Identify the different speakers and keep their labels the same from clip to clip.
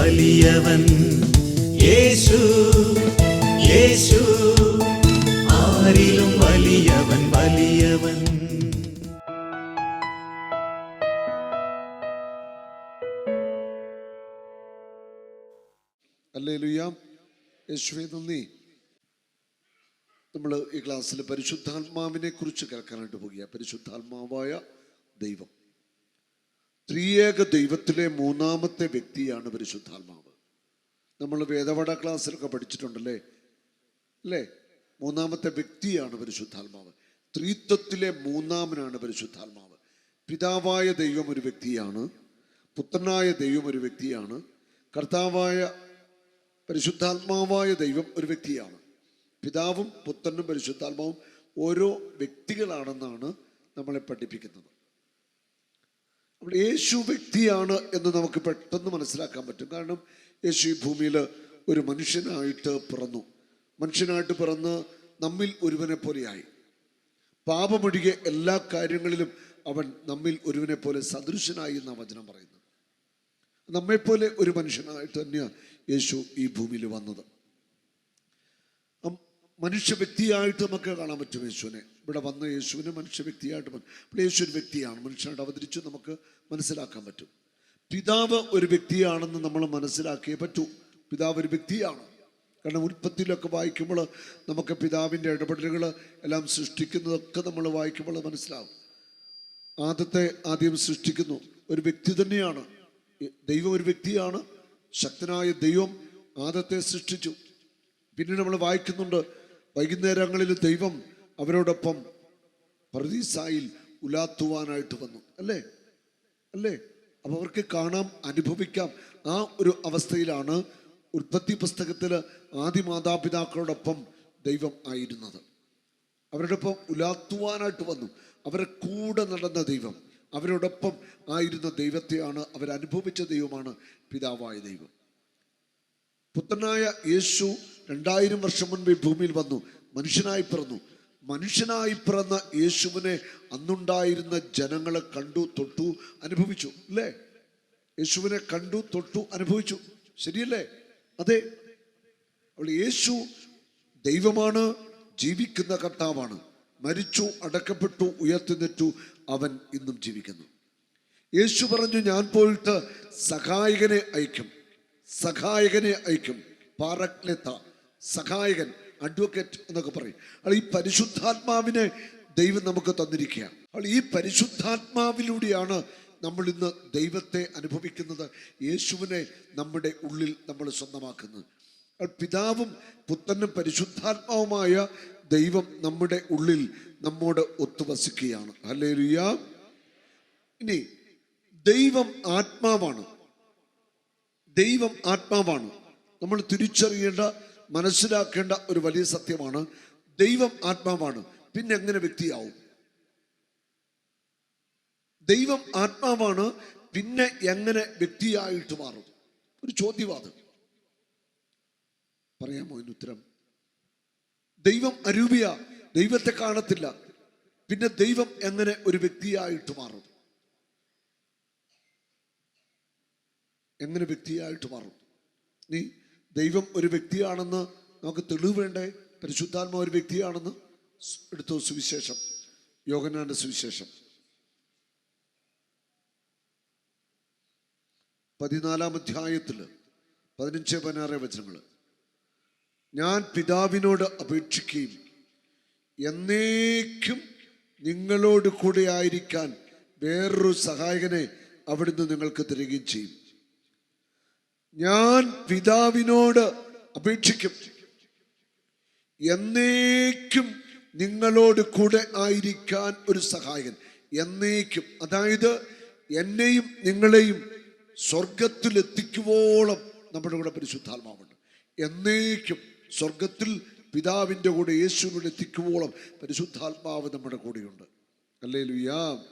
Speaker 1: വലിയവൻ യേശു യേശു ആരിലും വലിയവൻ വലിയവൻ.
Speaker 2: നന്ദി. നമ്മൾ ഈ ക്ലാസ്സിൽ പരിശുദ്ധാത്മാവിനെ കുറിച്ച് കേൾക്കാനായിട്ട് പോകുക പരിശുദ്ധാത്മാവായ ദൈവം. ത്രിയേക ദൈവത്തിലെ മൂന്നാമത്തെ വ്യക്തിയാണ് പരിശുദ്ധാത്മാവ്. നമ്മൾ വേദവട ക്ലാസ്സിലൊക്കെ പഠിച്ചിട്ടുണ്ടല്ലേ? അല്ലേ? മൂന്നാമത്തെ വ്യക്തിയാണ് പരിശുദ്ധാത്മാവ്. ത്രിത്വത്തിലെ മൂന്നാമനാണ് പരിശുദ്ധാത്മാവ്. പിതാവായ ദൈവം ഒരു വ്യക്തിയാണ്. പുത്രനായ ദൈവം ഒരു വ്യക്തിയാണ്. കർത്താവായ പരിശുദ്ധാത്മാവായ ദൈവം ഒരു വ്യക്തിയാണ്. പിതാവും പുത്രനും പരിശുദ്ധാത്മാവും ഓരോ വ്യക്തികളാണെന്നാണ് നമ്മളെ പഠിപ്പിക്കുന്നത്. യേശു വ്യക്തിയാണ് എന്ന് നമുക്ക് പെട്ടെന്ന് മനസ്സിലാക്കാൻ പറ്റും. കാരണം യേശു ഈ ഭൂമിയിൽ ഒരു മനുഷ്യനായിട്ട് പിറന്നു. മനുഷ്യനായിട്ട് പിറന്ന് നമ്മിൽ ഒരുവനെ പോലെയായി. പാപമൊഴികെ എല്ലാ കാര്യങ്ങളിലും അവൻ നമ്മിൽ ഒരുവനെ പോലെ സദൃശനായി എന്ന വചനം പറയുന്നത്. നമ്മെപ്പോലെ ഒരു മനുഷ്യനായിട്ട് തന്നെയാണ് യേശു ഈ ഭൂമിയിൽ വന്നത്. മനുഷ്യ വ്യക്തിയായിട്ട് നമുക്ക് കാണാൻ പറ്റും യേശുവിനെ. ഇവിടെ വന്ന യേശുവിനെ മനുഷ്യ വ്യക്തിയായിട്ട് ഇവിടെ യേശു ഒരു വ്യക്തിയാണ്. മനുഷ്യനായിട്ട് അവതരിച്ച് നമുക്ക് മനസ്സിലാക്കാൻ പറ്റും. പിതാവ് ഒരു വ്യക്തിയാണെന്ന് നമ്മൾ മനസ്സിലാക്കിയേ പറ്റൂ. പിതാവ് ഒരു വ്യക്തിയാണ്. കാരണം ഉൽപ്പത്തിയിലൊക്കെ വായിക്കുമ്പോൾ നമുക്ക് പിതാവിന്റെ ഇടപെടലുകൾ എല്ലാം സൃഷ്ടിക്കുന്നതൊക്കെ നമ്മൾ വായിക്കുമ്പോൾ മനസ്സിലാവും. ആദ്യത്തെ ആദ്യം സൃഷ്ടിക്കുന്നു. ഒരു വ്യക്തി തന്നെയാണ്. ദൈവം ഒരു വ്യക്തിയാണ്. ശക്തനായ ദൈവം ആദത്തെ സൃഷ്ടിച്ചു. പിന്നീട് നമ്മൾ വായിക്കുന്നുണ്ട് വൈകുന്നേരങ്ങളിൽ ദൈവം അവരോടൊപ്പം പർദീസായിൽ ഉലാത്തുവാനായിട്ട് വന്നു. അല്ലേ? അല്ലേ? അപ്പം അവർക്ക് കാണാം അനുഭവിക്കാം. ആ ഒരു അവസ്ഥയിലാണ് ഉൽപ്പത്തി പുസ്തകത്തിൽ ആദ്യ മാതാപിതാക്കളോടൊപ്പം ദൈവം ആയിരുന്നത്. അവരോടൊപ്പം ഉലാത്തുവാനായിട്ട് വന്നു. അവരെ കൂടെ നടന്ന ദൈവം അവരോടൊപ്പം ആയിരുന്ന ദൈവത്തെയാണ് അവരനുഭവിച്ച ദൈവമാണ് പിതാവായ ദൈവം. പുത്രനായ യേശു രണ്ടായിരം വർഷം മുൻപ് ഭൂമിയിൽ വന്നു മനുഷ്യനായി പിറന്നു. മനുഷ്യനായി പിറന്ന യേശുവിനെ അന്നുണ്ടായിരുന്ന ജനങ്ങളെ കണ്ടു തൊട്ടു അനുഭവിച്ചു. അല്ലേ? യേശുവിനെ കണ്ടു തൊട്ടു അനുഭവിച്ചു. ശരിയല്ലേ? അതെ. അപ്പോൾ യേശു ദൈവമാണ് ജീവിക്കുന്ന കർത്താവാണ്. മരിച്ചു അടക്കപ്പെട്ടു ഉയർത്തിനിറ്റു അവൻ ഇന്നും ജീവിക്കുന്നു. യേശു പറഞ്ഞു ഞാൻ പോയിട്ട് സഹായകനെ അയക്കും. സഹായകനെ അയക്കും. പാറക്ലെത്ത സഹായകൻ. അഡ്വക്കേറ്റ് എന്നൊക്കെ പറയും. അപ്പോൾ ഈ പരിശുദ്ധാത്മാവിനെ ദൈവം നമുക്ക് തന്നിരിക്കുക അപ്പോൾ ഈ പരിശുദ്ധാത്മാവിലൂടെയാണ് നമ്മൾ ഇന്ന് ദൈവത്തെ അനുഭവിക്കുന്നത്. യേശുവിനെ നമ്മുടെ ഉള്ളിൽ നമ്മൾ സ്വന്തമാക്കുന്നത്. പിതാവും പുത്രനും പരിശുദ്ധാത്മാവുമായ ദൈവം നമ്മുടെ ഉള്ളിൽ നമ്മോട് ഒത്തുവസിക്കുകയാണ്. അല്ലേ ഇനി ദൈവം ആത്മാവാണ്. ദൈവം ആത്മാവാണ്. നമ്മൾ തിരിച്ചറിയേണ്ട മനസ്സിലാക്കേണ്ട ഒരു വലിയ സത്യമാണ്. ദൈവം ആത്മാവാണ്. പിന്നെ എങ്ങനെ വ്യക്തിയാവും? ദൈവം ആത്മാവാണ് പിന്നെ എങ്ങനെ വ്യക്തിയായിട്ട് മാറും? ഒരു ചോദ്യവാദം. പറയാമോ അതിന് ഉത്തരം? ദൈവം അരൂപിയ ദൈവത്തെ കാണത്തില്ല. പിന്നെ ദൈവം എങ്ങനെ ഒരു വ്യക്തിയായിട്ട് മാറും? എങ്ങനെ വ്യക്തിയായിട്ട് മാറും? നീ ദൈവം ഒരു വ്യക്തിയാണെന്ന് നമുക്ക് തെളിവ് വേണ്ടേ? പരിശുദ്ധാത്മ ഒരു വ്യക്തിയാണെന്ന് എടുത്തു സുവിശേഷം. യോഗനാന്റെ സുവിശേഷം. പതിനാലാം അധ്യായത്തിൽ പതിനഞ്ച് പതിനാറ് വചനങ്ങൾ ഞാൻ പിതാവിനോട് അപേക്ഷിക്കുകയും എന്നേക്കും നിങ്ങളോട് കൂടെ ആയിരിക്കാൻ വേറൊരു സഹായകനെ അവിടുന്ന് നിങ്ങൾക്ക് തരികയും ചെയ്യും. ഞാൻ പിതാവിനോട് അപേക്ഷിക്കും. എന്നേക്കും നിങ്ങളോട് കൂടെ ആയിരിക്കാൻ ഒരു സഹായകൻ. എന്നേക്കും അതായത് എന്നെയും നിങ്ങളെയും സ്വർഗത്തിലെത്തിക്കുവോളം നമ്മുടെ കൂടെ പരിശുദ്ധാത്മാവുണ്ട്. എന്നേക്കും സ്വർഗത്തിൽ പിതാവിന്റെ കൂടെ യേശുവിനോട് എത്തിക്കുവോളം പരിശുദ്ധാത്മാവ് നമ്മുടെ കൂടെയുണ്ട്. അല്ലേ ലുയാം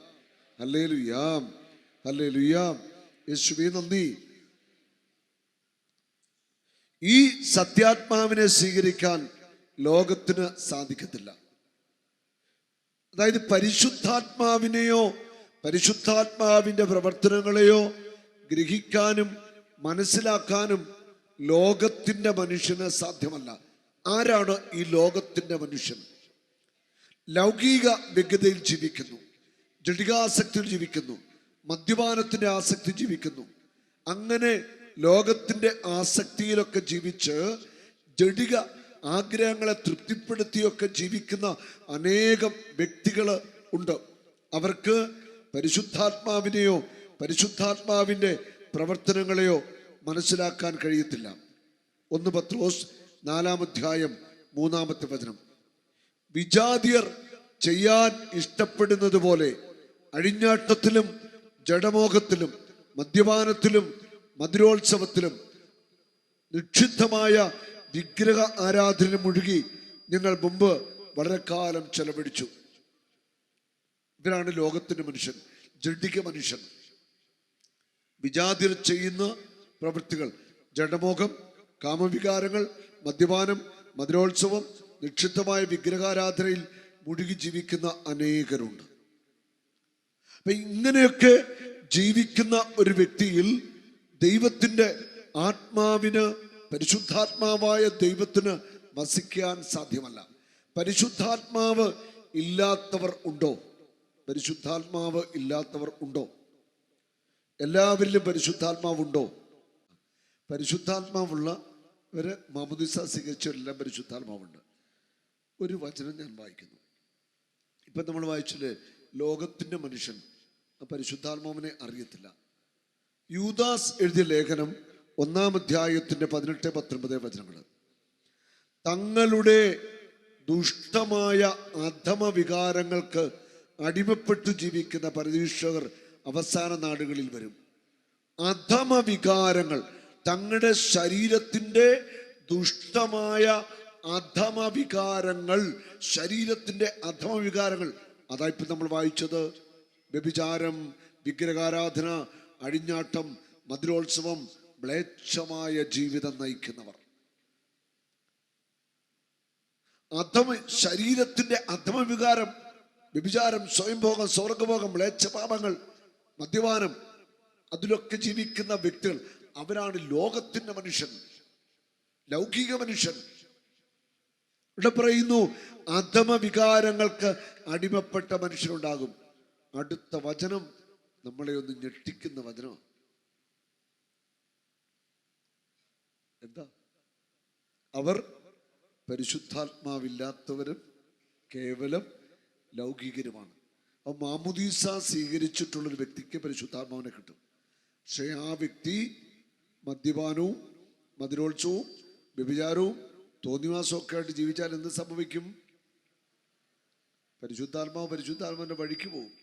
Speaker 2: അല്ലേ ലുയാം അല്ലേ ലുയാം യേശുവേ നന്ദി. ഈ സത്യാത്മാവിനെ സ്വീകരിക്കാൻ ലോകത്തിന് സാധിക്കത്തില്ല. അതായത് പരിശുദ്ധാത്മാവിനെയോ പരിശുദ്ധാത്മാവിന്റെ പ്രവർത്തനങ്ങളെയോ ഗ്രഹിക്കാനും മനസ്സിലാക്കാനും ലോകത്തിന്റെ മനുഷ്യന് സാധ്യമല്ല. ആരാണ് ഈ ലോകത്തിന്റെ മനുഷ്യൻ? ലൗകിക വ്യഗ്രതയിൽ ജീവിക്കുന്നു. ജടികാസക്തിയിൽ ജീവിക്കുന്നു. മദ്യപാനത്തിന്റെ ആസക്തി ജീവിക്കുന്നു. അങ്ങനെ ലോകത്തിന്റെ ആസക്തിയിലൊക്കെ ജീവിച്ച് ജടിക ആഗ്രഹങ്ങളെ തൃപ്തിപ്പെടുത്തിയൊക്കെ ജീവിക്കുന്ന അനേകം വ്യക്തികൾ ഉണ്ട്. അവർക്ക് പരിശുദ്ധാത്മാവിനെയോ പരിശുദ്ധാത്മാവിന്റെ പ്രവർത്തനങ്ങളെയോ മനസ്സിലാക്കാൻ കഴിയത്തില്ല. ഒന്ന് പത്രോസ് നാലാം അധ്യായം മൂന്നാമത്തെ വചനം. വിജാതിയർ ചെയ്യാൻ ഇഷ്ടപ്പെടുന്നത് പോലെ അഴിഞ്ഞാട്ടത്തിലും ജഡമോഹത്തിലും മദ്യപാനത്തിലും മധുരോത്സവത്തിലും നിക്ഷിദ്ധമായ വിഗ്രഹ ആരാധന മുഴുകി ഞങ്ങൾ മുമ്പ് വളരെ കാലം ചെലവഴിച്ചു. ഇവരാണ് ലോകത്തിന്റെ മനുഷ്യൻ ജഡിക മനുഷ്യൻ. വിജാതിർ ചെയ്യുന്ന പ്രവൃത്തികൾ ജഡമോഹം കാമവികാരങ്ങൾ മദ്യപാനം മധുരോത്സവം നിക്ഷിപ്തമായ വിഗ്രഹാരാധനയിൽ മുഴുകി ജീവിക്കുന്ന അനേകരുണ്ട്. അപ്പൊ ഇങ്ങനെയൊക്കെ ജീവിക്കുന്ന ഒരു വ്യക്തിയിൽ ദൈവത്തിന്റെ ആത്മാവിന് പരിശുദ്ധാത്മാവായ ദൈവത്തിന് വസിക്കാൻ സാധ്യമല്ല. പരിശുദ്ധാത്മാവ് ഇല്ലാത്തവർ ഉണ്ടോ? പരിശുദ്ധാത്മാവ് ഇല്ലാത്തവർ ഉണ്ടോ? എല്ലാവരിലും പരിശുദ്ധാത്മാവുണ്ടോ പരിശുദ്ധാത്മാവുള്ള ഇവർ മമുദിസ സ്വീകരിച്ചവരെല്ലാം പരിശുദ്ധാത്മാവുണ്ട്. ഒരു വചനം ഞാൻ വായിക്കുന്നു. ഇപ്പം നമ്മൾ വായിച്ചില്ലേ ലോകത്തിന്റെ മനുഷ്യൻ പരിശുദ്ധാത്മാവിനെ അറിയത്തില്ല. യൂദാസ് എഴുതിയ ലേഖനം ഒന്നാം അധ്യായത്തിന്റെ പതിനെട്ട് പത്തൊൻപത് വചനങ്ങൾ. തങ്ങളുടെ ദുഷ്ടമായ അധമ വികാരങ്ങൾക്ക് അടിമപ്പെട്ടു ജീവിക്കുന്ന പരദീക്ഷകർ അവസാന നാടുകളിൽ വരും. അധമ വികാരങ്ങൾ തങ്ങളുടെ ശരീരത്തിന്റെ ദുഷ്ടമായ അധമ വികാരങ്ങൾ ശരീരത്തിന്റെ അധമ വികാരങ്ങൾ അതാ നമ്മൾ വായിച്ചത്. വ്യഭിചാരം വിഗ്രഹാരാധന അഴിഞ്ഞാട്ടം മധുരോത്സവം മ്ലേച്ഛമായ ജീവിതം നയിക്കുന്നവർ. അധമ ശരീരത്തിന്റെ അധമ വികാരം വ്യഭിചാരം സ്വയംഭോഗം സ്വർഗഭോഗം മ്ലേച്ഛപാപങ്ങൾ മദ്യപാനം അതിലൊക്കെ ജീവിക്കുന്ന വ്യക്തികൾ അവരാണ് ലോകത്തിന്റെ മനുഷ്യൻ ലൗകിക മനുഷ്യൻ. ഇവിടെ പറയുന്നു അധമ വികാരങ്ങൾക്ക് അടിമപ്പെട്ട മനുഷ്യരുണ്ടാകും. അടുത്ത വചനം നമ്മളെ ഒന്ന് ഞെട്ടിക്കുന്ന വചനമാണ് എന്താ? അവർ പരിശുദ്ധാത്മാവില്ലാത്തവരും കേവലം ലൗകികരുമാണ്. അപ്പൊ മാമുദീസ സ്വീകരിച്ചിട്ടുള്ള ഒരു വ്യക്തിക്ക് പരിശുദ്ധാത്മാവിനെ കിട്ടും. പക്ഷേ ആ വ്യക്തി മദ്യപാനവും മധുരോത്സവവും വ്യഭിചാരവും തോന്നിവാസമൊക്കെ ആയിട്ട് ജീവിച്ചാൽ എന്ത് സംഭവിക്കും? പരിശുദ്ധാത്മാവ് പരിശുദ്ധാത്മാവിന്റെ വഴിക്ക് പോകും.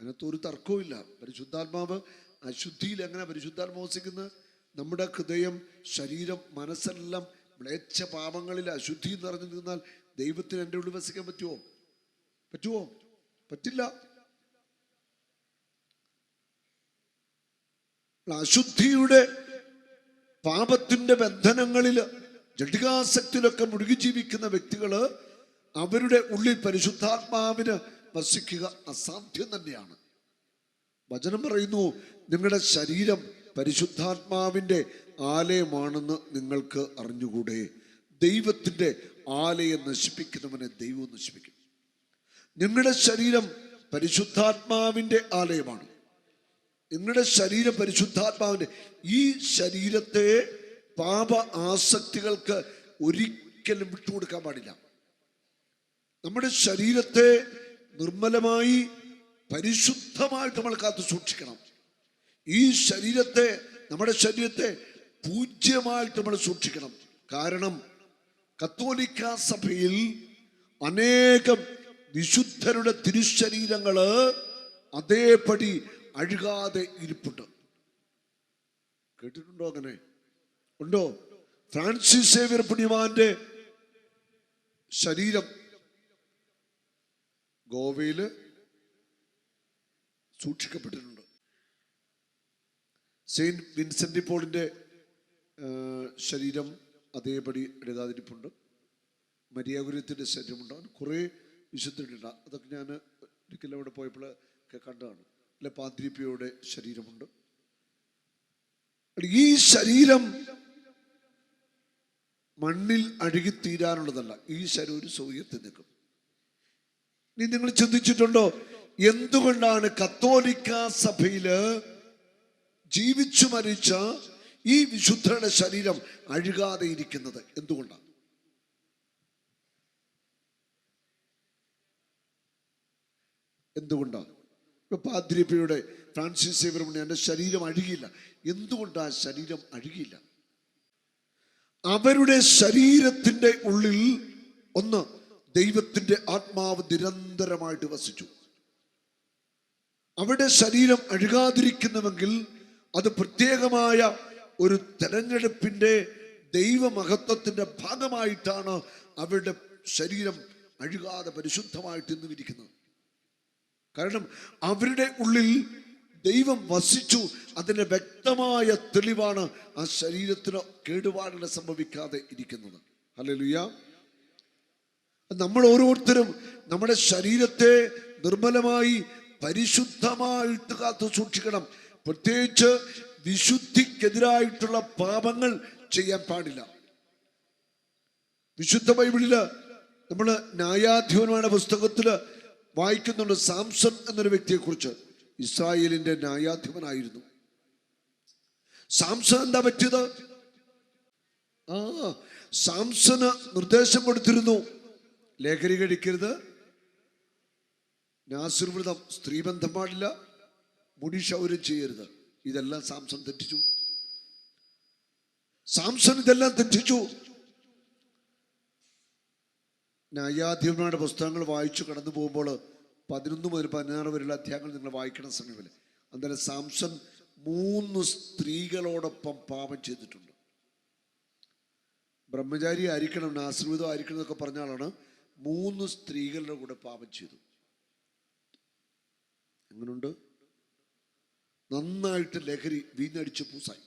Speaker 2: അതിനകത്ത് ഒരു തർക്കവുമില്ല പരിശുദ്ധാത്മാവ് അശുദ്ധിയിൽ എങ്ങനെ പരിശുദ്ധാത്മാവ് വസിക്കുന്നത് നമ്മുടെ ഹൃദയം ശരീരം മനസ്സെല്ലാം മ്ലേച്ഛ പാപങ്ങളിൽ അശുദ്ധി നിറഞ്ഞു നിന്നാൽ ദൈവത്തിന് എന്റെ ഉള്ളിൽ വസിക്കാൻ പറ്റുമോ പറ്റുമോ പറ്റില്ല. അശുദ്ധിയുടെ പാപത്തിന്റെ ബന്ധനങ്ങളിൽ ജഡികാസക്തിയിലൊക്കെ മുഴുകി ജീവിക്കുന്ന വ്യക്തികൾ അവരുടെ ഉള്ളിൽ പരിശുദ്ധാത്മാവിന് വസിക്കുക അസാധ്യം തന്നെയാണ്. വചനം പറയുന്നു നിങ്ങളുടെ ശരീരം പരിശുദ്ധാത്മാവിന്റെ ആലയമാണെന്ന് നിങ്ങൾക്ക് അറിഞ്ഞുകൂടെ? ദൈവത്തിന്റെ ആലയം നശിപ്പിക്കുന്നവനെ ദൈവം നശിപ്പിക്കും. നിങ്ങളുടെ ശരീരം പരിശുദ്ധാത്മാവിന്റെ ആലയമാണ്. നിങ്ങളുടെ ശരീരം പരിശുദ്ധാത്മാവിന്റെ ഈ ശരീരത്തെ പാപ ആസക്തികൾക്ക് ഒരിക്കലും വിട്ടുകൊടുക്കാൻ പാടില്ല. നമ്മുടെ ശരീരത്തെ നിർമ്മലമായി പരിശുദ്ധമായിട്ട് നമ്മൾ കാത്തു സൂക്ഷിക്കണം. ഈ ശരീരത്തെ നമ്മുടെ ശരീരത്തെ പൂജ്യമായിട്ട് നമ്മൾ സൂക്ഷിക്കണം. കാരണം കത്തോലിക്ക സഭയിൽ അനേകം വിശുദ്ധരുടെ തിരുശരീരങ്ങൾ അതേപടി അഴുകാതെ ഇരിപ്പുണ്ട്. കേട്ടിട്ടുണ്ടോ അങ്ങനെ? ഉണ്ടോ? ഫ്രാൻസിസ് സേവിയർ പുണ്യവാന്റെ ശരീരം ഗോവയിൽ സൂക്ഷിക്കപ്പെട്ടിട്ടുണ്ട്. സെയിന്റ് വിൻസെന്റ് പോളിന്റെ ശരീരം അതേപടി എഴുതാതിരിപ്പുണ്ട് മരിയാകുര്യത്തിന്റെ ശരീരമുണ്ട്. അങ്ങനെ കുറേ വിശുദ്ധരുണ്ട് അതൊക്കെ ഞാൻ ഒരിക്കലും അവിടെ പോയപ്പോൾ ഒക്കെ കണ്ടതാണ്. അല്ലെ പാതിരിപ്പിയുടെ ശരീരമുണ്ട്. ഈ ശരീരം മണ്ണിൽ അഴുകി തീരാനുള്ളതല്ല ഈ ശരീരം സൗകര്യത്തിൽ നിൽക്കും. നിങ്ങൾ ചിന്തിച്ചിട്ടുണ്ടോ? എന്തുകൊണ്ടാണ് കത്തോലിക്ക സഭയിൽ ജീവിച്ചു മരിച്ച ഈ വിശുദ്ധരുടെ ശരീരം അഴുകാതെ ഇരിക്കുന്നത്? എന്തുകൊണ്ടാണ്? എന്തുകൊണ്ടാണ്? ഇപ്പൊ പാദ്രിപ്പയുടെ ഫ്രാൻസിസ് സേവരമണി എന്റെ ശരീരം അഴുകിയില്ല. എന്തുകൊണ്ടാ ശരീരം അഴുകിയില്ല? അവരുടെ ശരീരത്തിന്റെ ഉള്ളിൽ ഒന്ന് ദൈവത്തിന്റെ ആത്മാവ് നിരന്തരമായിട്ട് വസിച്ചു. അവിടെ ശരീരം അഴുകാതിരിക്കുന്നുവെങ്കിൽ അത് പ്രത്യേകമായ ഒരു തെരഞ്ഞെടുപ്പിന്റെ ദൈവമഹത്വത്തിന്റെ ഭാഗമായിട്ടാണ് അവരുടെ ശരീരം അഴുകാതെ പരിശുദ്ധമായിട്ട് ഇന്നും കാരണം അവരുടെ ഉള്ളിൽ ദൈവം വസിച്ചു. അതിന്റെ വ്യക്തമായ തെളിവാണ് ആ ശരീരത്തിന് കേടുപാടുകൾ സംഭവിക്കാതെ ഇരിക്കുന്നത്. ഹല്ലേലൂയ. നമ്മൾ ഓരോരുത്തരും നമ്മുടെ ശരീരത്തെ നിർമ്മലമായി പരിശുദ്ധമായിട്ട് കാത്തു സൂക്ഷിക്കണം. പ്രത്യേകിച്ച് വിശുദ്ധിക്കെതിരായിട്ടുള്ള പാപങ്ങൾ ചെയ്യാൻ പാടില്ല. വിശുദ്ധ ബൈബിളിൽ നമ്മൾ ന്യായാധിപന്മാരുടെ പുസ്തകത്തിൽ വായിക്കുന്നുണ്ട് സാംസൺ എന്നൊരു വ്യക്തിയെ കുറിച്ച് ഇസ്രായേലിന്റെ ന്യായാധിപനായിരുന്നു. സാംസൺ എന്താ പറ്റിയത്? ആ സാംസന് നിർദ്ദേശം കൊടുത്തിരുന്നു. ലേഖരി കഴിക്കരുത് നാസിർവൃതം സ്ത്രീബന്ധം പാടില്ല. മുടി ക്ഷൗരം ചെയ്യരുത്. ഇതെല്ലാം സാംസൺ തെറ്റിച്ചു. സാംസൺ ഇതെല്ലാം തെറ്റിച്ചു. ന്യായാധിപന്മാരുടെ പുസ്തകങ്ങൾ വായിച്ചു കടന്നു പോകുമ്പോൾ പതിനൊന്ന് മുതൽ പതിനാറ് വരെയുള്ള അധ്യായങ്ങൾ നിങ്ങൾ വായിക്കണം സമയമല്ലേ അന്നേരം സാംസൺ മൂന്ന് സ്ത്രീകളോടൊപ്പം പാപം ചെയ്തിട്ടുണ്ട്. ബ്രഹ്മചാരി ആയിരിക്കണം ആശ്രമിതം ആയിരിക്കണം എന്നൊക്കെ പറഞ്ഞ ആളാണ്. മൂന്ന് സ്ത്രീകളുടെ കൂടെ പാപം ചെയ്തു. എങ്ങനുണ്ട്? നന്നായിട്ട് ലഹരി വീഞ്ഞടിച്ച് പൂസായി.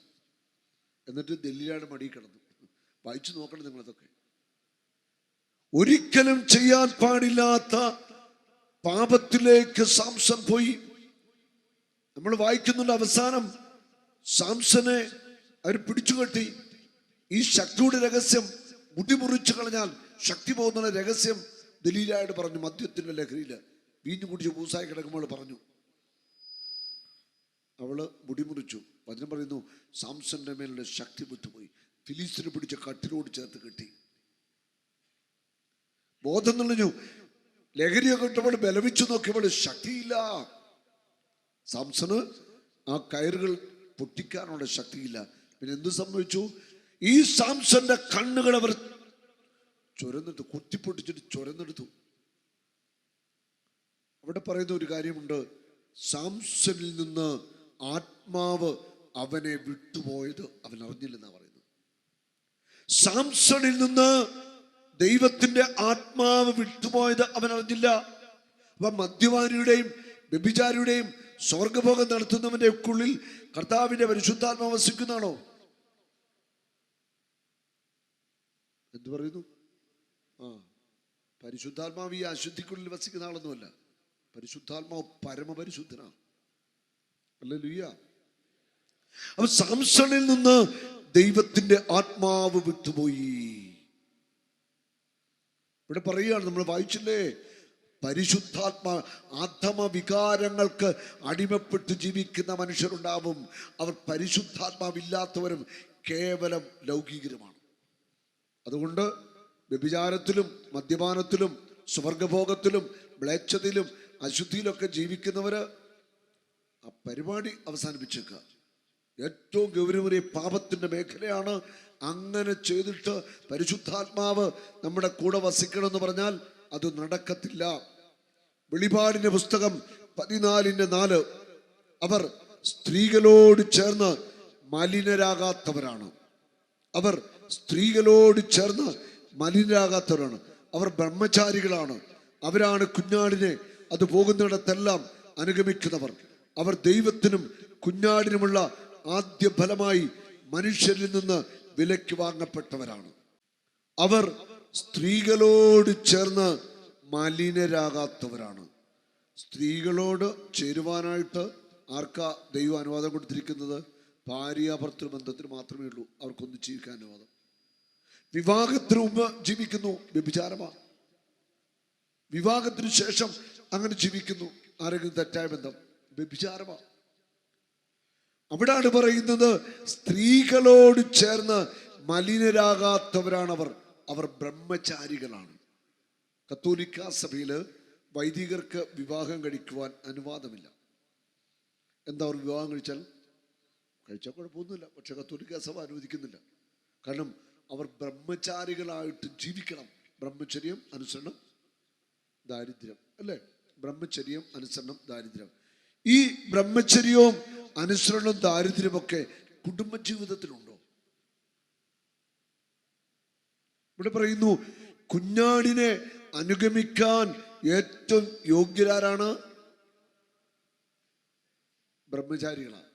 Speaker 2: എന്നിട്ട് ഡൽഹിയിലാണ് മടി കിടന്നു. വായിച്ചു നോക്കണം നിങ്ങളതൊക്കെ. ഒരിക്കലും ചെയ്യാൻ പാടില്ലാത്ത പാപത്തിലേക്ക് സാംസൺ പോയി. നമ്മൾ വായിക്കുന്നുണ്ട് അവസാനം സാംസനെ അവർ പിടിച്ചു കെട്ടി ഈ ശക്തിയുടെ രഹസ്യം മുടിമുറിച്ചു കളഞ്ഞാൽ ശക്തി പോകുന്ന രഹസ്യം ദലീലായിട്ട് പറഞ്ഞു മദ്യത്തിന്റെ ലഹരിയിൽ വീഞ്ഞു കുടിച്ച് പൂസായി കിടക്കുമ്പോൾ പറഞ്ഞു. അവൾ മുടിമുറിച്ചു. വചനം പറയുന്നു സാംസന്റെ മേലുള്ള ശക്തി വിട്ടുപോയി ഫിലീസിന് പിടിച്ച കട്ടിലോട് ചേർത്ത് കെട്ടി. ബോധം നിളഞ്ഞു ലഹരിയൊക്കെ ഇട്ടപ്പോൾ ബലവിച്ചു നോക്കിയപ്പോൾ ശക്തിയില്ല. സാംസണ് ആ കയറുകൾ പൊട്ടിക്കാനുള്ള ശക്തിയില്ല. പിന്നെ എന്ത് സംഭവിച്ചു? ഈ സാംസന്റെ കണ്ണുകൾ അവർ ചുരന്നിട്ട് കുത്തിപ്പൊട്ടിച്ചിട്ട് ചുരന്നെടുത്തു. അവിടെ പറയുന്ന ഒരു കാര്യമുണ്ട്. സാംസണിൽ നിന്ന് ആത്മാവ് അവനെ വിട്ടുപോയത് അവൻ അറിഞ്ഞില്ലെന്നാണ് പറയുന്നത്. സാംസണിൽ നിന്ന് ദൈവത്തിന്റെ ആത്മാവ് വിട്ടുപോയത് അവൻ അറിഞ്ഞില്ല. അവ മദ്യപാനിയുടെയും വ്യഭിചാരിയുടെയും സ്വർഗഭോഗം നടത്തുന്നവന്റെ ഉള്ളിൽ കർത്താവിന്റെ പരിശുദ്ധാത്മാവ് വസിക്കുന്നതാണോ എന്തു പറയുന്നു? പരിശുദ്ധാത്മാവ് ഈ അശുദ്ധിക്കുള്ളിൽ വസിക്കുന്ന ആളൊന്നുമല്ല. പരിശുദ്ധാത്മാവ് പരമപരിശുദ്ധനാണ്. അല്ലേ ലുയ്യ അപ്പൊ സാംസണിൽ നിന്ന് ദൈവത്തിന്റെ ആത്മാവ് വിട്ടുപോയി. ഇവിടെ പറയുകയാണ് നമ്മൾ വായിച്ചില്ലേ? പരിശുദ്ധാത്മാ ആത്മ വികാരങ്ങൾക്ക് അടിമപ്പെട്ട് ജീവിക്കുന്ന മനുഷ്യരുണ്ടാവും. അവർ പരിശുദ്ധാത്മാവില്ലാത്തവരും കേവലം ലൗകികരുമാണ്. അതുകൊണ്ട് വ്യഭിചാരത്തിലും മദ്യപാനത്തിലും സ്വർഗഭോഗത്തിലും മ്ലേച്ഛതയിലും അശുദ്ധിയിലൊക്കെ ജീവിക്കുന്നവര് ആ പരിപാടി അവസാനിപ്പിച്ചേക്കുക ഏറ്റവും ഗൗരവമേറിയ പാപത്തിന്റെ മേഖലയാണ് അങ്ങനെ ചെയ്തിട്ട് പരിശുദ്ധാത്മാവ് നമ്മുടെ കൂടെ വസിക്കണമെന്ന് പറഞ്ഞാൽ അത് നടക്കത്തില്ല. വെളിപാടിന്റെ പുസ്തകം പതിനാലിന്റെ നാല്. അവർ സ്ത്രീകളോട് ചേർന്ന് മലിനരാകാത്തവരാണ്. അവർ സ്ത്രീകളോട് ചേർന്ന് മലിനരാകാത്തവരാണ് അവർ ബ്രഹ്മചാരികളാണ്. അവരാണ് കുഞ്ഞാടിനെ അത് പോകുന്നിടത്തെല്ലാം അനുഗമിക്കുന്നവർ. അവർ ദൈവത്തിനും കുഞ്ഞാടിനുമുള്ള ആദ്യ ഫലമായി മനുഷ്യരിൽ നിന്ന് വിലയ്ക്ക് വാങ്ങപ്പെട്ടവരാണ്. അവർ സ്ത്രീകളോട് ചേർന്ന് മലിനരാകാത്തവരാണ്. സ്ത്രീകളോട് ചേരുവാനായിട്ട് ആർക്കാ ദൈവം അനുവാദം കൊടുത്തിരിക്കുന്നത് ഭാര്യാഭർത്തൃ ബന്ധത്തിന് മാത്രമേ ഉള്ളൂ. അവർക്കൊന്ന് ജീവിക്കാൻ അനുവാദം. വിവാഹത്തിന് മുമ്പ് ജീവിക്കുന്നു വ്യഭിചാരമാ വിവാഹത്തിന് ശേഷം അങ്ങനെ ജീവിക്കുന്നു ആരെങ്കിലും തെറ്റായ ബന്ധം വ്യഭിചാരമാ അവിടാണ് പറയുന്നത് സ്ത്രീകളോട് ചേർന്ന് മലിനരാകാത്തവരാണ് അവർ ബ്രഹ്മചാരികളാണ്. കത്തോലിക്ക സഭയിൽ വൈദികർക്ക് വിവാഹം കഴിക്കുവാൻ അനുവാദമില്ല. എന്താ അവർ വിവാഹം കഴിച്ചാൽ? കഴിച്ചാൽ കുഴപ്പമൊന്നുമില്ല പക്ഷെ കത്തോലിക്ക സഭ അനുവദിക്കുന്നില്ല. കാരണം അവർ ബ്രഹ്മചാരികളായിട്ട് ജീവിക്കണം. ബ്രഹ്മചര്യം അനുസരണം ദാരിദ്ര്യം. അല്ലേ? ബ്രഹ്മചര്യം അനുസരണം ദാരിദ്ര്യം. ഈ ബ്രഹ്മചര്യവും അനുസരണവും ദാരിദ്ര്യമൊക്കെ കുടുംബജീവിതത്തിലുണ്ടോ? ഇവിടെ പറയുന്നു കുഞ്ഞാടിനെ അനുഗമിക്കാൻ ഏറ്റവും യോഗ്യരാരാണ് ബ്രഹ്മചാരികളാണ്.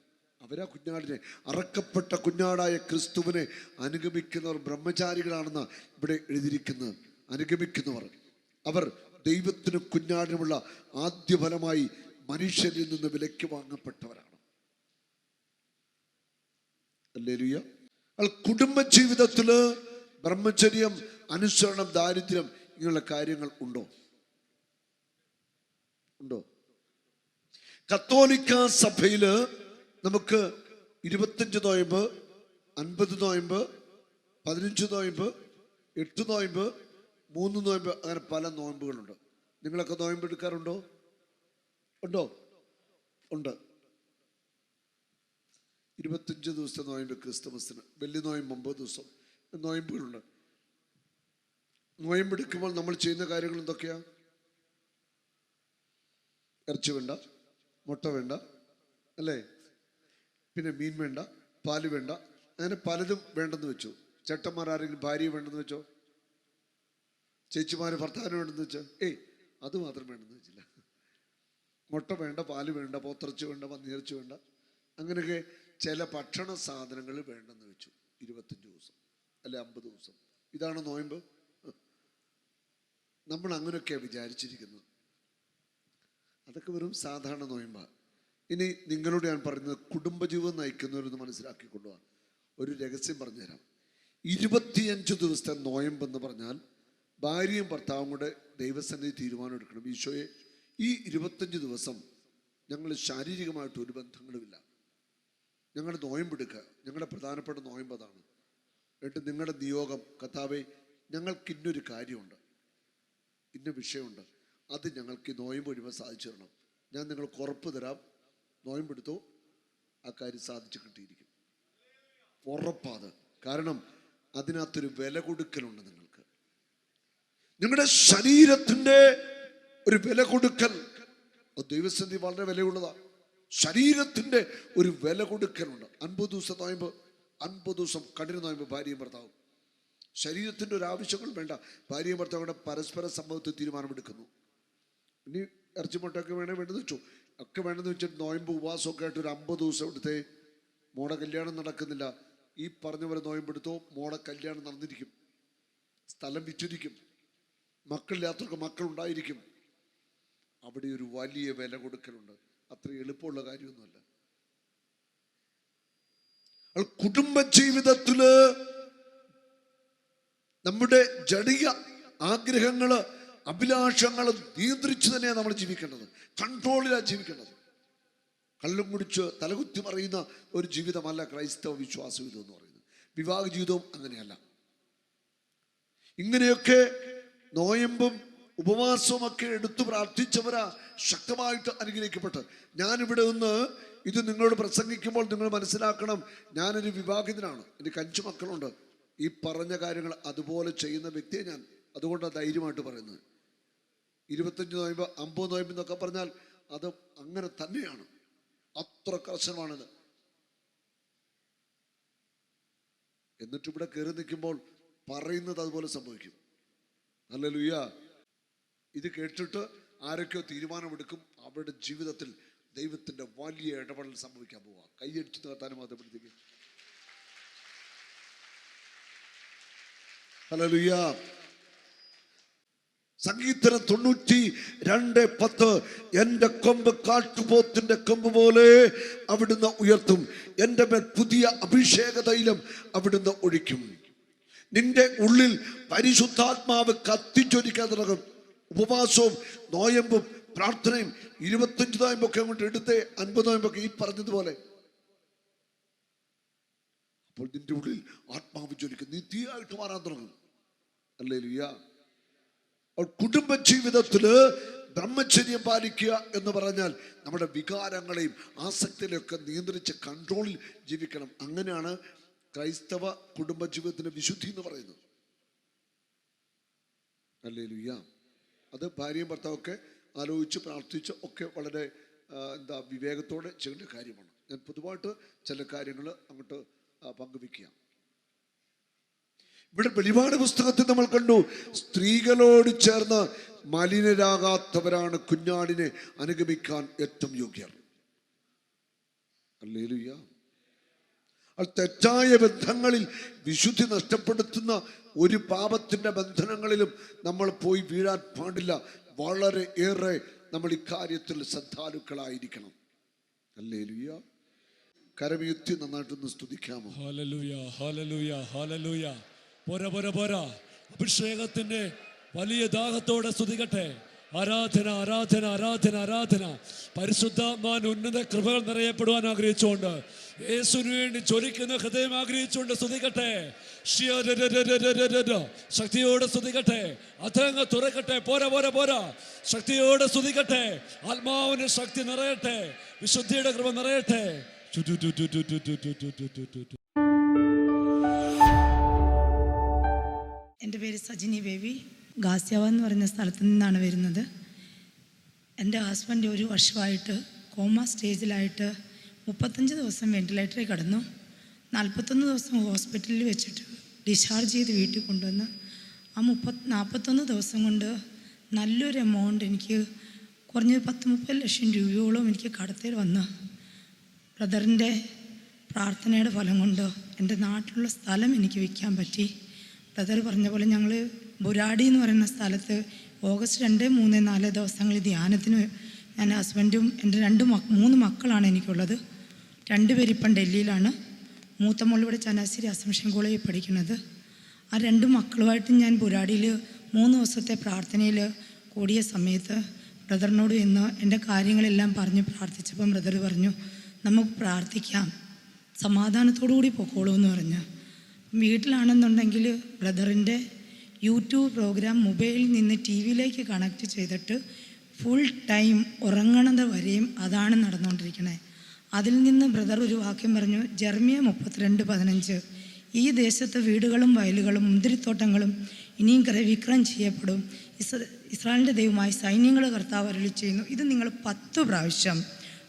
Speaker 2: അവരാ കുഞ്ഞാടിനെ. അറക്കപ്പെട്ട കുഞ്ഞാടായ ക്രിസ്തുവിനെ അനുഗമിക്കുന്നവർ ബ്രഹ്മചാരികളാണെന്ന് ഇവിടെ എഴുതിയിരിക്കുന്നത്. അനുഗമിക്കുന്നവർ. അവർ ദൈവത്തിന് കുഞ്ഞാടിനുമുള്ള ആദ്യ ഫലമായി മനുഷ്യരിൽ നിന്ന് വിലയ്ക്ക് വാങ്ങപ്പെട്ടവരാണ്. അല്ലേലുയ്യ. കുടുംബ ജീവിതത്തിൽ ബ്രഹ്മചര്യം അനുസരണം ദാരിദ്ര്യം ഇങ്ങനെയുള്ള കാര്യങ്ങൾ ഉണ്ടോ? ഉണ്ടോ? കത്തോലിക്ക സഭയിൽ നമുക്ക് ഇരുപത്തഞ്ച് നോയമ്പ് അൻപത് നോയമ്പ് പതിനഞ്ച് നോയമ്പ് എട്ട് നോയമ്പ് മൂന്ന് നോയമ്പ് അങ്ങനെ പല നോയമ്പുകളുണ്ട്. നിങ്ങളൊക്കെ നോയമ്പ് എടുക്കാറുണ്ടോ? ഉണ്ടോ? ഉണ്ട്. ഇരുപത്തഞ്ച് ദിവസത്തെ നോയമ്പ് ക്രിസ്തുമസിന് വലിയ നോയമ്പ് ഒമ്പത് ദിവസം നോയമ്പുകളുണ്ട്. നോയമ്പെടുക്കുമ്പോൾ നമ്മൾ ചെയ്യുന്ന കാര്യങ്ങൾ എന്തൊക്കെയാ? ഇറച്ചി വേണ്ട മുട്ട വേണ്ട അല്ലേ? പിന്നെ മീൻ വേണ്ട പാൽ വേണ്ട അങ്ങനെ പലതും വേണ്ടെന്ന് വെച്ചു. ചേട്ടന്മാർ ആരെങ്കിലും ഭാര്യ വേണ്ടെന്ന് വെച്ചോ? ചേച്ചിമാര് ഭർത്താവിന് വേണ്ടെന്ന് വെച്ചോ? ഏയ് അത് മാത്രം വേണ്ടെന്ന് വെച്ചില്ല. മുട്ട വേണ്ട പാൽ വേണ്ട പോത്തിറച്ചി വേണ്ട പന്നിയിറച്ചി വേണ്ട. അങ്ങനെയൊക്കെ ചില ഭക്ഷണ സാധനങ്ങൾ വേണ്ടെന്ന് വെച്ചു. ഇരുപത്തഞ്ച് ദിവസം അല്ലെ അമ്പത് ദിവസം. ഇതാണ് നോയമ്പ്? നമ്മൾ അങ്ങനെയൊക്കെയാണ് വിചാരിച്ചിരിക്കുന്നത്. അതൊക്കെ വെറും സാധാരണ നോയമ്പ. ഇനി നിങ്ങളോട് ഞാൻ പറയുന്നത് കുടുംബജീവിതം നയിക്കുന്നവരെന്ന് മനസ്സിലാക്കിക്കൊള്ളുവാണ് ഒരു രഹസ്യം പറഞ്ഞുതരാം. ഇരുപത്തിയഞ്ച് ദിവസത്തെ നോയമ്പെന്ന് പറഞ്ഞാൽ ഭാര്യയും ഭർത്താവും കൂടെ ദൈവസന്നിധി തീരുമാനം എടുക്കണം. ഈശോയെ ഈ ഇരുപത്തഞ്ച് ദിവസം ഞങ്ങൾ ശാരീരികമായിട്ട് ഒരു ബന്ധങ്ങളുമില്ല. ഞങ്ങളുടെ നോയമ്പെടുക്കുക. ഞങ്ങളുടെ പ്രധാനപ്പെട്ട നോയമ്പ് അതാണ്. എന്നിട്ട് നിങ്ങളുടെ നിയോഗം കഥാവെ ഞങ്ങൾക്ക് ഇന്നൊരു കാര്യമുണ്ട്. ഇന്ന വിഷയമുണ്ട്. അത് ഞങ്ങൾക്ക് ഈ നോയമ്പ് ഒഴിവാൻ സാധിച്ചു തരണം. ഞാൻ നിങ്ങൾക്ക് ഉറപ്പ് തരാം. നോയമ്പെടുത്തോ ആ കാര്യം സാധിച്ചു കിട്ടിയിരിക്കും. ഉറപ്പാത് കാരണം അതിനകത്തൊരു വില കൊടുക്കലുണ്ട് നിങ്ങൾക്ക്. നിങ്ങളുടെ ശരീരത്തിന്റെ ഒരു വില കൊടുക്കൽ ദൈവസന്ധി വളരെ വിലയുള്ളതാണ് ശരീരത്തിന്റെ ഒരു വില കൊടുക്കലുണ്ട്. അൻപത് ദിവസം നോയമ്പ് അൻപത് ദിവസം കഠിന നോയമ്പ് ഭാര്യയും ഭർത്താവും. ശരീരത്തിന്റെ ഒരു ആവശ്യങ്ങൾ വേണ്ട. ഭാര്യയും ഭർത്താവുടെ പരസ്പര സംഭവത്തിൽ തീരുമാനമെടുക്കുന്നു. ഇനി ഇറച്ചിമുട്ടൊക്കെ വേണേ വേണ്ടെന്ന് വെച്ചു. ഒക്കെ വേണമെന്ന് വെച്ചിട്ട് നോയമ്പ് ഉപവാസമൊക്കെ ആയിട്ട് ഒരു അമ്പത് ദിവസം എടുത്തേ മോടെ കല്യാണം നടക്കുന്നില്ല. ഈ പറഞ്ഞ പോലെ നോയമ്പെടുത്തോ മോടെ കല്യാണം നടന്നിരിക്കും. സ്ഥലം വിറ്റിരിക്കും. മക്കളില്ലാത്തവർക്ക് മക്കളുണ്ടായിരിക്കും. അവിടെ ഒരു വലിയ വില കൊടുക്കലുണ്ട്. അത്ര എളുപ്പമുള്ള കാര്യമൊന്നുമല്ല. കുടുംബ ജീവിതത്തിൽ നമ്മുടെ ജടിക ആഗ്രഹങ്ങൾ അഭിലാഷങ്ങൾ നിയന്ത്രിച്ച് തന്നെയാണ് നമ്മൾ ജീവിക്കേണ്ടത്. കൺട്രോളിലാണ് ജീവിക്കേണ്ടത്. കള്ളും കുടിച്ച് തലകുത്തി മറിയുന്ന ഒരു ജീവിതമല്ല ക്രൈസ്തവ വിശ്വാസ ജീവിതം എന്ന് പറയുന്നത്. വിവാഹ ജീവിതവും അങ്ങനെയല്ല. ഇങ്ങനെയൊക്കെ നോയമ്പും ഉപവാസവും ഒക്കെ എടുത്തു പ്രാർത്ഥിച്ചവരാ ശക്തമായിട്ട് അനുഗ്രഹിക്കപ്പെട്ട് ഞാനിവിടെ നിന്ന് ഇത് നിങ്ങളോട് പ്രസംഗിക്കുമ്പോൾ നിങ്ങൾ മനസ്സിലാക്കണം ഞാനൊരു വിവാഹിതനാണ്. എനിക്ക് അഞ്ചു മക്കളുണ്ട്. ഈ പറഞ്ഞ കാര്യങ്ങൾ അതുപോലെ ചെയ്യുന്ന വ്യക്തിയെ ഞാൻ അതുകൊണ്ടാണ് ധൈര്യമായിട്ട് പറയുന്നത്. ഇരുപത്തഞ്ച് നോയമ്പ് അമ്പത് നോയമ്പ് എന്നൊക്കെ പറഞ്ഞാൽ അത് അങ്ങനെ തന്നെയാണ്. അത്ര കർശനമാണിത്. എന്നിട്ട് ഇവിടെ കയറി നിൽക്കുമ്പോൾ പറയുന്നത് അതുപോലെ സംഭവിക്കും. നല്ല ലുയ്യ ഇത് കേട്ടിട്ട് ആരൊക്കെയോ തീരുമാനമെടുക്കും. അവരുടെ ജീവിതത്തിൽ ദൈവത്തിന്റെ വലിയ ഇടപെടൽ സംഭവിക്കാൻ പോവാ. കൈയടിച്ച് നിർത്താനും മാത്രപ്പെടുത്തേക്ക് ഹലോ ലുയ്യ സംഗീതം തൊണ്ണൂറ്റി രണ്ട് പത്ത്. എന്റെ കൊമ്പ് കാട്ടുപോത്തിന്റെ കൊമ്പ് പോലെ അവിടുന്ന് ഉയർത്തും. എന്റെ മേൽ പുതിയ അഭിഷേക തൈലം അവിടുന്ന് ഒഴിക്കും. നിന്റെ ഉള്ളിൽ പരിശുദ്ധാത്മാവ് കത്തിച്ചൊരിക്കാൻ തുടങ്ങും. ഉപവാസവും നോയമ്പും പ്രാർത്ഥനയും ഇരുപത്തഞ്ച് നോയമ്പൊക്കെ അങ്ങോട്ട് എടുത്തേ അൻപത് നോയമ്പൊക്കെ ഈ പറഞ്ഞതുപോലെ. അപ്പോൾ നിന്റെ ഉള്ളിൽ ആത്മാവ് ജ്വലിക്കും. നീ തീയായിട്ട് മാറാൻ തുടങ്ങും. അല്ലേ അപ്പോൾ കുടുംബ ജീവിതത്തിൽ ബ്രഹ്മചര്യം പാലിക്കുക എന്ന് പറഞ്ഞാൽ നമ്മുടെ വികാരങ്ങളെയും ആസക്തിയിലൊക്കെ നിയന്ത്രിച്ച് കൺട്രോളിൽ ജീവിക്കണം. അങ്ങനെയാണ് ക്രൈസ്തവ കുടുംബ ജീവിതത്തിന്റെ വിശുദ്ധി എന്ന് പറയുന്നത്. അല്ലേ ലുയ്യ അത് ഭാര്യയും ഭർത്താവൊക്കെ ആലോചിച്ച് പ്രാർത്ഥിച്ച് ഒക്കെ വളരെ എന്താ വിവേകത്തോടെ ചെയ്യേണ്ട കാര്യമാണ്. ഞാൻ പൊതുവായിട്ട് ചില കാര്യങ്ങൾ അങ്ങോട്ട് ആ, പങ്കുവെക്കുക ഇവിടെ വെളിപാട് പുസ്തകത്തിൽ നമ്മൾ കണ്ടു. സ്ത്രീകളോട് ചേർന്ന് മലിനരാകാത്തവരാണ് കുഞ്ഞാടിനെ അനുഗമിക്കാൻ ഏറ്റവും യോഗ്യർ. അല്ലേലുയ്യ അത് തെറ്റായ ബന്ധങ്ങളിൽ വിശുദ്ധി നഷ്ടപ്പെടുത്തുന്ന ഒരു പാപത്തിന്റെ ബന്ധനങ്ങളിലും നമ്മൾ പോയി വീഴാൻ പാടില്ല. വളരെ ഏറെ നമ്മൾ ഇക്കാര്യത്തിൽ ശ്രദ്ധാലുക്കളായിരിക്കണം. അല്ലേലുയ്യ കരമയുത്തി നന്നായിട്ടൊന്ന് സ്തുതിക്കാമോ?
Speaker 3: Hallelujah hallelujah hallelujah. പോരാ പോരാ പോരാ. അഭിഷേകത്തിന്റെ വലിയ ദാഹത്തോടെ സ്തുതിക്കട്ടെ. ആരാധന ആരാധന ആരാധന ആരാധന. പരിശുദ്ധാത്മാൻ ഉന്നത കൃപകൾ നിറയപ്പെടുവാൻ ആഗ്രഹിച്ചുകൊണ്ട് യേശുവിന് വേണ്ടി ചൊരിക്കുന്ന ഹൃദയം ആഗ്രഹിച്ചുകൊണ്ട് സ്തുതിക്കട്ടെ. ശക്തിയോടെ സ്തുതിക്കട്ടെ. അതങ്ങ് തുറക്കട്ടെ. പോരാ പോരാ പോരാ. ശക്തിയോടെ സ്തുതിക്കട്ടെ. ആത്മാവിന് ശക്തി നിറയട്ടെ. വിശുദ്ധിയുടെ കൃപ നിറയട്ടെ.
Speaker 4: എന്റെ പേര് സജിനി ബേബി. ഗാസ്യാവ എന്ന് പറയുന്ന സ്ഥലത്ത് നിന്നാണ് വരുന്നത്. എന്റെ ഹസ്ബൻഡ് ഒരു വർഷമായിട്ട് കോമ സ്റ്റേജിലായിട്ട് മുപ്പത്തഞ്ച് ദിവസം വെന്റിലേറ്ററിൽ കിടന്നു. നാൽപ്പത്തൊന്ന് ദിവസം ഹോസ്പിറ്റലിൽ വെച്ചിട്ട് ഡിസ്ചാർജ് ചെയ്ത് വീട്ടിൽ കൊണ്ടുവന്ന്. ആ മുപ്പത് നാൽപ്പത്തൊന്ന് ദിവസം കൊണ്ട് നല്ലൊരു എമൗണ്ട് എനിക്ക് കുറഞ്ഞത് പത്ത് മുപ്പത് ലക്ഷം രൂപയോളം എനിക്ക് കടത്തിൽ വന്ന്. ബ്രദറിന്റെ പ്രാർത്ഥനയുടെ ഫലം കൊണ്ട് എന്റെ നാട്ടിലുള്ള സ്ഥലം എനിക്ക് വിൽക്കാൻ പറ്റി. ബ്രദർ പറഞ്ഞ പോലെ ഞങ്ങൾ ബുരാടി എന്ന് പറയുന്ന സ്ഥലത്ത് ഓഗസ്റ്റ് രണ്ട് മൂന്ന് നാല് ദിവസങ്ങളിൽ ധ്യാനത്തിന് ഞാൻ ഹസ്ബൻഡും എന്റെ രണ്ട് മക്ക മൂന്ന് മക്കളാണ് എനിക്കുള്ളത്. രണ്ടുപേരിപ്പം ഡൽഹിയിലാണ്. മൂത്ത മോൾ ചനാശ്ശേരി അസംഷൻ കോളേജിൽ പഠിക്കുന്നത്. ആ രണ്ട് മക്കളുമായിട്ട് ഞാൻ ബുരാടിയിൽ മൂന്ന് ദിവസത്തെ പ്രാർത്ഥനയിൽ കൂടിയ സമയത്ത് ബ്രദറിനോട് ഇന്ന് എന്റെ കാര്യങ്ങളെല്ലാം പറഞ്ഞ് പ്രാർത്ഥിച്ചപ്പം ബ്രദർ പറഞ്ഞു നമുക്ക് പ്രാർത്ഥിക്കാം. സമാധാനത്തോടു കൂടി പൊക്കോളൂ എന്ന് പറഞ്ഞു. വീട്ടിലാണെന്നുണ്ടെങ്കിൽ ബ്രദറിന്റെ യൂട്യൂബ് പ്രോഗ്രാം മൊബൈലിൽ നിന്ന് ടി വിയിലേക്ക് കണക്ട് ചെയ്തിട്ട് ഫുൾ ടൈം ഉറങ്ങണത് വരെയും അതാണ് നടന്നുകൊണ്ടിരിക്കണേ. അതിൽ നിന്ന് ബ്രദർ ഒരു വാക്യം പറഞ്ഞു ജർമിയ മുപ്പത്തിരണ്ട് പതിനഞ്ച്. ഈ ദേശത്ത് വീടുകളും വയലുകളും മുന്തിരിത്തോട്ടങ്ങളും ഇനിയും വിക്രം ചെയ്യപ്പെടും. ഇസ് ഇസ്രായേലിന്റെ ദൈവമായി സൈന്യങ്ങൾ കർത്താവ് അരുളി ചെയ്യുന്നു ഇത് നിങ്ങൾ പത്ത് പ്രാവശ്യം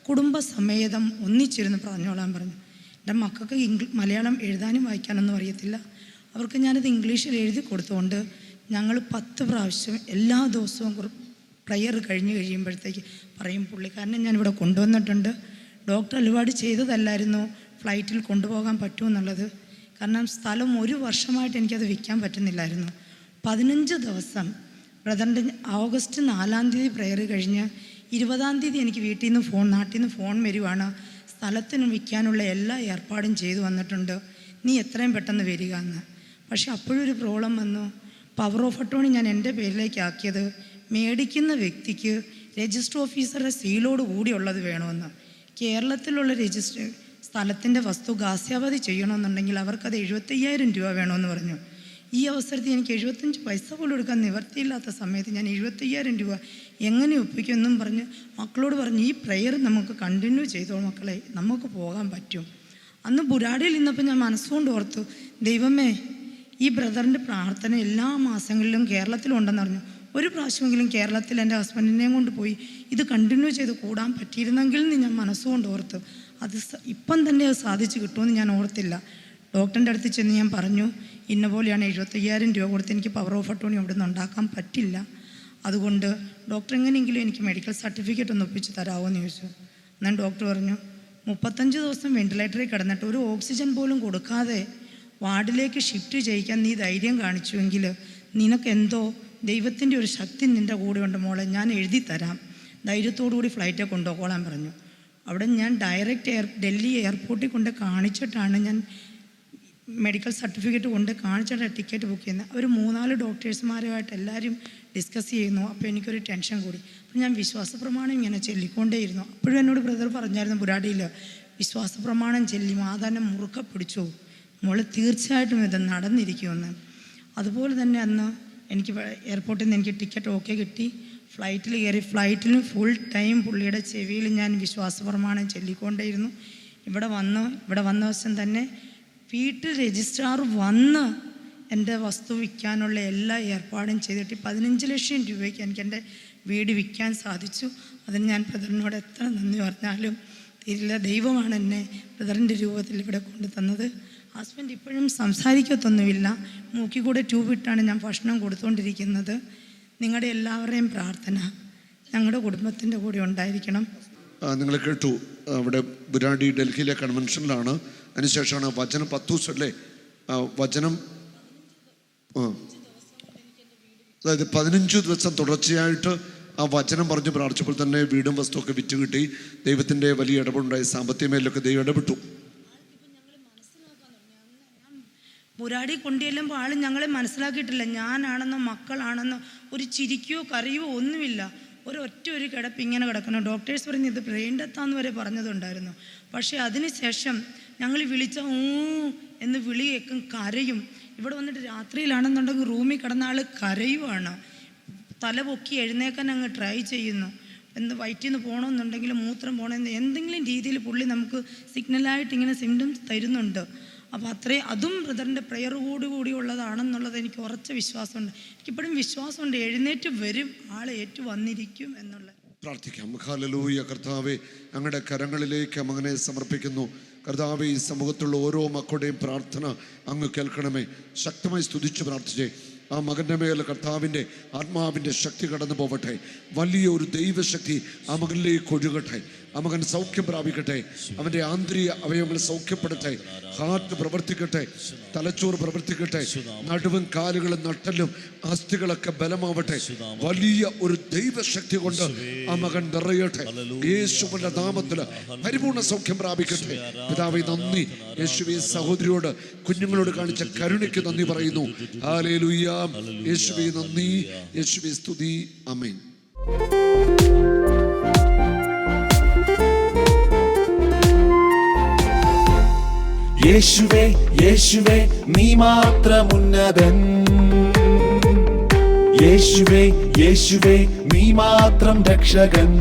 Speaker 4: കുടുംബസമേതം ഒന്നിച്ചിരുന്ന് പറഞ്ഞോളാൻ പറഞ്ഞു. എന്റെ മക്കൾക്ക് ഇംഗ്ലീ മലയാളം എഴുതാനും വായിക്കാനൊന്നും അറിയത്തില്ല. അവർക്ക് ഞാനത് ഇംഗ്ലീഷിൽ എഴുതി കൊടുത്തുകൊണ്ട് ഞങ്ങൾ പത്ത് പ്രാവശ്യം എല്ലാ ദിവസവും പ്രയർ കഴിഞ്ഞ് കഴിയുമ്പോഴത്തേക്ക് പറയും പുള്ളിക്കാരനെ ഞാനിവിടെ കൊണ്ടുവന്നിട്ടുണ്ട്. ഡോക്ടർ ഒരുപാട് ചെയ്തതല്ലായിരുന്നു ഫ്ലൈറ്റിൽ കൊണ്ടുപോകാൻ പറ്റുമെന്നുള്ളത് കാരണം സ്ഥലം ഒരു വർഷമായിട്ട് എനിക്കത് വിൽക്കാൻ പറ്റുന്നില്ലായിരുന്നു. പതിനഞ്ച് ദിവസം ബ്രദറിന്റെ ഓഗസ്റ്റ് നാലാം തീയതി പ്രയർ കഴിഞ്ഞ് ഇരുപതാം തീയതി എനിക്ക് വീട്ടിൽ നിന്ന് ഫോൺ നാട്ടിൽ നിന്ന് ഫോൺ വരുവാണ്. സ്ഥലത്തിന് വിൽക്കാനുള്ള എല്ലാ ഏർപ്പാടും ചെയ്തു വന്നിട്ടുണ്ട്. നീ എത്രയും പെട്ടെന്ന് വരിക എന്ന്. പക്ഷെ അപ്പോഴൊരു പ്രോബ്ലം വന്നു. പവർ ഓഫ് അട്ടോണി ഞാൻ എന്റെ പേരിലേക്ക് ആക്കിയത് മേടിക്കുന്ന വ്യക്തിക്ക് രജിസ്റ്റർ ഓഫീസറുടെ സീലോട് കൂടിയുള്ളത് വേണമെന്ന്. കേരളത്തിലുള്ള രജിസ്റ്റർ സ്ഥലത്തിന്റെ വസ്തു ഗാസ്യാവധി ചെയ്യണമെന്നുണ്ടെങ്കിൽ അവർക്കത് എഴുപത്തയ്യായിരം രൂപ വേണമെന്ന് പറഞ്ഞു. ഈ അവസരത്തിൽ എനിക്ക് എഴുപത്തഞ്ച് പൈസ പോലും എടുക്കാൻ നിവർത്തിയില്ലാത്ത സമയത്ത് ഞാൻ എഴുപത്തയ്യായിരം രൂപ എങ്ങനെ ഒപ്പിക്കുമെന്നും പറഞ്ഞ് മക്കളോട് പറഞ്ഞ് ഈ പ്രെയർ നമുക്ക് കണ്ടിന്യൂ ചെയ്തോ മക്കളെ. നമുക്ക് പോകാൻ പറ്റും. അന്ന് ബുരാടിയിൽ നിന്നപ്പോൾ ഞാൻ മനസ്സുകൊണ്ട് ഓർത്തു ദൈവമേ ഈ ബ്രദറിന്റെ പ്രാർത്ഥന എല്ലാ മാസങ്ങളിലും കേരളത്തിലുണ്ടെന്ന് അറിഞ്ഞു. ഒരു പ്രാവശ്യമെങ്കിലും കേരളത്തിൽ എന്റെ ഹസ്ബൻഡിനെയും കൊണ്ട് പോയി ഇത് കണ്ടിന്യൂ ചെയ്ത് കൂടാൻ പറ്റിയിരുന്നെങ്കിൽ എന്ന് ഞാൻ മനസ്സുകൊണ്ട് ഓർത്തു. അത് ഇപ്പം തന്നെ അത് സാധിച്ചു കിട്ടുമെന്ന് ഞാൻ ഓർത്തില്ല. ഡോക്ടറിന്റെ അടുത്ത് ചെന്ന് ഞാൻ പറഞ്ഞു ഇന്ന പോലെയാണ് എഴുപത്തയ്യായിരം രൂപ കൊടുത്ത് എനിക്ക് പവർ ഓഫ് അട്ടോണി അവിടെ നിന്ന് ഉണ്ടാക്കാൻ പറ്റില്ല. അതുകൊണ്ട് ഡോക്ടർ എങ്ങനെയെങ്കിലും എനിക്ക് മെഡിക്കൽ സർട്ടിഫിക്കറ്റ് ഒന്ന് ഒപ്പിച്ച് തരാമോ എന്ന് ചോദിച്ചു. എന്നാൽ ഡോക്ടർ പറഞ്ഞു മുപ്പത്തഞ്ച് ദിവസം വെന്റിലേറ്ററിൽ കിടന്നിട്ട് ഒരു ഓക്സിജൻ പോലും കൊടുക്കാതെ വാർഡിലേക്ക് ഷിഫ്റ്റ് ചെയ്യിക്കാൻ നീ ധൈര്യം കാണിച്ചുവെങ്കിൽ നിനക്കെന്തോ ദൈവത്തിന്റെ ഒരു ശക്തി നിന്റെ കൂടെ ഉണ്ട് മോളെ ഞാൻ എഴുതി തരാം. ധൈര്യത്തോടു കൂടി ഫ്ലൈറ്റെ കൊണ്ടുപോകോളാൻ പറഞ്ഞു. അവിടെ ഞാൻ ഡയറക്റ്റ് എയർ ഡൽഹി എയർപോർട്ടിൽ കൊണ്ട് കാണിച്ചിട്ടാണ് ഞാൻ മെഡിക്കൽ സർട്ടിഫിക്കറ്റ് കൊണ്ട് കാണിച്ചിട്ട് ടിക്കറ്റ് ബുക്ക് ചെയ്യുന്നത്. അവർ മൂന്നാൽ ഡോക്ടേഴ്സുമാരുമായിട്ട് എല്ലാവരും ഡിസ്കസ് ചെയ്യുന്നു. അപ്പോൾ എനിക്കൊരു ടെൻഷൻ കൂടി. അപ്പോൾ ഞാൻ വിശ്വാസ പ്രമാണം ഇങ്ങനെ ചൊല്ലിക്കൊണ്ടേയിരുന്നു. അപ്പോഴും എന്നോട് ബ്രദർ പറഞ്ഞായിരുന്നു പുരാടിയിൽ വിശ്വാസ പ്രമാണം ചൊല്ലി മാതാനെ മുറുക്ക പിടിച്ചു. മോൾ തീർച്ചയായിട്ടും ഇത് നടന്നിരിക്കുമെന്ന്. അതുപോലെ തന്നെ അന്ന് എനിക്ക് എയർപോർട്ടിൽ നിന്ന് എനിക്ക് ടിക്കറ്റ് ഓക്കെ കിട്ടി. ഫ്ലൈറ്റിൽ കയറി ഫ്ലൈറ്റിലും ഫുൾ ടൈം പുള്ളിയുടെ ചെവിയിൽ ഞാൻ വിശ്വാസ പ്രമാണം ചൊല്ലിക്കൊണ്ടേയിരുന്നു. ഇവിടെ വന്നു ഇവിടെ വന്ന വശം തന്നെ വീട്ടിൽ രജിസ്ട്രാർ വന്ന് എന്റെ വസ്തു വിൽക്കാനുള്ള എല്ലാ ഏർപ്പാടും ചെയ്തിട്ട് പതിനഞ്ച് ലക്ഷം രൂപയ്ക്ക് എനിക്ക് എന്റെ വീട് വിൽക്കാൻ സാധിച്ചു. അതിന് ഞാൻ ബ്രദറിനോട് എത്ര നന്ദി പറഞ്ഞാലും തീരില്ല ദൈവമാണ് എന്നെ ബ്രദറിന്റെ രൂപത്തിൽ ഇവിടെ കൊണ്ടു തന്നത് ഹസ്ബൻഡ് ഇപ്പോഴും സംസാരിക്കത്തൊന്നുമില്ല. ട്യൂബ് ഇട്ടാണ് ഞാൻ ഭക്ഷണം കൊടുത്തുകൊണ്ടിരിക്കുന്നത് നിങ്ങളുടെ എല്ലാവരുടെയും പ്രാർത്ഥന ഞങ്ങളുടെ കുടുംബത്തിന്റെ കൂടെ ഉണ്ടായിരിക്കണം.
Speaker 2: നിങ്ങൾ കേട്ടു. അവിടെ ബുരാടി ഡൽഹിയിലെ കൺവെൻഷനിലാണ് അതിനുശേഷമാണ് വചനം പത്ത് ദിവസം അല്ലേ വചനം അതായത് പതിനഞ്ച് ദിവസം തുടർച്ചയായിട്ട് ആ വചനം പറഞ്ഞ് പ്രാർത്ഥിച്ചപ്പോൾ തന്നെ വീടും വസ്തുവൊക്കെ വിറ്റ് കിട്ടി ദൈവത്തിന്റെ വലിയ ഇടപെടുണ്ടായി സാമ്പത്തിക മേലൊക്കെ ദൈവം ഇടപെട്ടു.
Speaker 4: മുരാടി കൊണ്ടുചെല്ലുമ്പോൾ ആൾ ഞങ്ങളെ മനസ്സിലാക്കിയിട്ടില്ല. ഞാനാണെന്നോ മക്കളാണെന്നോ ഒരു ചിരിക്കോ കറിയോ ഒന്നുമില്ല. ഒരു ഒറ്റ ഒരു കിടപ്പ് ഇങ്ങനെ കിടക്കണം ഡോക്ടേഴ്സ് പറഞ്ഞ് ഇത് ബ്രെയിൻ ഡെത്താന്ന് വരെ പറഞ്ഞതുണ്ടായിരുന്നു. പക്ഷേ അതിനുശേഷം ഞങ്ങൾ വിളിച്ച ഊ എന്ന് വിളി കേൾക്കും കരയും. ഇവിടെ വന്നിട്ട് രാത്രിയിലാണെന്നുണ്ടെങ്കിൽ റൂമിൽ കിടന്ന ആൾ കരയുവാണ്. തല പൊക്കി എഴുന്നേക്കാൻ അങ്ങ് ട്രൈ ചെയ്യുന്നു. എന്ത് വയറ്റിൽ നിന്ന് പോകണമെന്നുണ്ടെങ്കിൽ മൂത്രം പോകണമെന്ന് എന്തെങ്കിലും രീതിയിൽ പുള്ളി നമുക്ക് സിഗ്നലായിട്ട് ഇങ്ങനെ സിംറ്റംസ് തരുന്നുണ്ട്. അപ്പോൾ അത്രയും അതും ബ്രദറിന്റെ പ്രെയർ കൂടി കൂടി ഉള്ളതാണെന്നുള്ളത് എനിക്ക് ഉറച്ച വിശ്വാസമുണ്ട്. എനിക്കിപ്പോഴും വിശ്വാസമുണ്ട് എഴുന്നേറ്റ് വരും ആൾ ഏറ്റു വന്നിരിക്കും എന്നുള്ളത്.
Speaker 2: പ്രാർത്ഥിക്കാം. ഹാലലൂയ കർത്താവെ ഞങ്ങളുടെ കരങ്ങളിലേക്ക് അങ്ങനെ സമർപ്പിക്കുന്നു. കർത്താവെ ഈ സമൂഹത്തിലുള്ള ഓരോ മക്കളുടെയും പ്രാർത്ഥന അങ്ങ് കേൾക്കണമേ. ശക്തമായി സ്തുതിച്ച് പ്രാർത്ഥിച്ചേ. ആ മകന്റെ മേൽ കർത്താവിന്റെ ആത്മാവിന്റെ ശക്തി കടന്നു പോവട്ടെ വലിയൊരു ദൈവശക്തി ആ മകനിലേക്ക് ഒഴുകട്ടെ. ആ മകൻ സൗഖ്യം പ്രാപിക്കട്ടെ. അവന്റെ ആന്തരിക അവയവങ്ങൾ സൗഖ്യപ്പെടട്ടെ ഹാർട്ട് പ്രവർത്തിക്കട്ടെ. തലച്ചോറ് പ്രവർത്തിക്കട്ടെ. നടുവും കാലുകളും നട്ടലും അസ്ഥികളൊക്കെ ബലമാവട്ടെ. വലിയ ഒരു ദൈവശക്തി കൊണ്ട് ആ മകൻ നിറയട്ടെ. യേശുവിന്റെ നാമത്തിൽ പരിപൂർണ സൗഖ്യം പ്രാപിക്കട്ടെ. പിതാവെ നന്ദി. യേശുവെ സഹോദരിയോട് കുഞ്ഞുങ്ങളോട് കാണിച്ച കരുണയ്ക്ക് നന്ദി പറയുന്നു. ഹാലേലുയ്യ യേശുവെ നന്ദി. യേശുവെ സ്തുതി. അമേൻ
Speaker 1: യേശുവേ യേശുവേ നീ മാത്രം ഉന്നതൻ യേശുവേ യേശുവേ നീ മാത്രം രക്ഷകൻ.